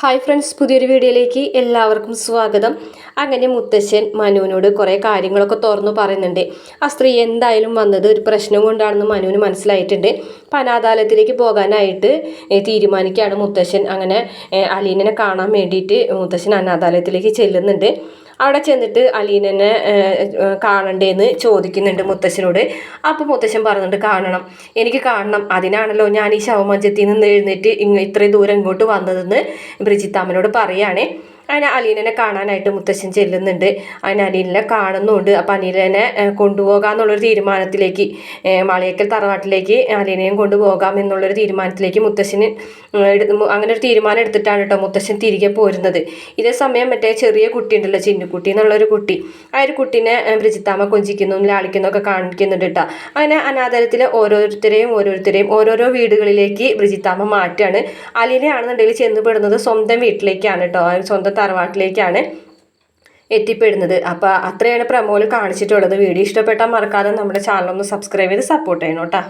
Hi friends പുതിയൊരു വീഡിയോയിലേക്ക് എല്ലാവർക്കും സ്വാഗതം. അങ്ങനെ മുത്തശ്ശൻ മനുവിനോട് കുറേ കാര്യങ്ങളൊക്കെ തുറന്നു പറയുന്നുണ്ട്. ആ സ്ത്രീ എന്തായാലും വന്നത് ഒരു പ്രശ്നം കൊണ്ടാണെന്ന് മനുവിന് മനസ്സിലായിട്ടുണ്ട്. അപ്പം പോകാനായിട്ട് തീരുമാനിക്കുകയാണ് മുത്തശ്ശൻ. അങ്ങനെ അലീനെ അലീനനെ കാണാൻ വേണ്ടിയിട്ട് മുത്തശ്ശൻ അനാഥാലയത്തിലേക്ക് ചെല്ലുന്നുണ്ട്. അവിടെ ചെന്നിട്ട് അലീനനെ കാണണ്ടേന്ന് ചോദിക്കുന്നുണ്ട് മുത്തശ്ശനോട്. അപ്പോൾ മുത്തശ്ശൻ പറഞ്ഞിട്ട് കാണണം. എനിക്ക് കാണണം. അതിനാണല്ലോ ഞാൻ ഈ ശവമഞ്ചത്തിൽ നിന്ന് എഴുന്നേറ്റ് ഇങ്ങ് ഇത്രയും ദൂരം ഇങ്ങോട്ട് വന്നതെന്ന് ബ്രിജിത്താമ്മനോട് പറയുകയാണേ അങ്ങനെ അലീനനെ കാണാനായിട്ട് മുത്തശ്ശൻ ചെല്ലുന്നുണ്ട്. അങ്ങനെ അലീനെ കാണുന്നുണ്ട്. അപ്പം അലീനനെ കൊണ്ടുപോകാം എന്നുള്ളൊരു തീരുമാനത്തിലേക്ക് മളയക്കൽ തറവാട്ടിലേക്ക് അലീനയും കൊണ്ടുപോകാം എന്നുള്ളൊരു തീരുമാനത്തിലേക്ക് മുത്തശ്ശന് അങ്ങനെ ഒരു തീരുമാനം എടുത്തിട്ടാണ് കേട്ടോ മുത്തശ്ശൻ തിരികെ പോരുന്നത്. ഇതേ സമയം മറ്റേ ചെറിയ കുട്ടി ഉണ്ടല്ലോ ചിന്നുകുട്ടി എന്നുള്ളൊരു കുട്ടി. ആ ഒരു കുട്ടീനെ ബ്രിജിത്താമ ബ്രിജിത്താമ്മ കൊഞ്ചിക്കുന്നു ലാളിക്കുന്നു ഒക്കെ കാണിക്കുന്നുണ്ട് കേട്ടോ അങ്ങനെ അനാഥാലയത്തിലെ ഓരോരുത്തരെയും ഓരോരുത്തരെയും ഓരോരോ വീടുകളിലേക്ക് ബ്രിജിത്താമ്മ മാറ്റാണ്. അലീനയാണെന്നുണ്ടെങ്കിൽ ചെന്ന് പെടുന്നത് സ്വന്തം വീട്ടിലേക്കാണ് കേട്ടോ സ്വന്തം തറവാട്ടിലേക്കാണ് എത്തിപ്പെടുന്നത്. അപ്പോൾ അത്രയാണ് പ്രമോൽ കാണിച്ചിട്ടുള്ളത്. വീഡിയോ ഇഷ്ടപ്പെട്ടാൽ മറക്കാതെ നമ്മുടെ ചാനൽ ഒന്ന് സബ്സ്ക്രൈബ് ചെയ്ത് സപ്പോർട്ട് ചെയ്യണം കേട്ടോ.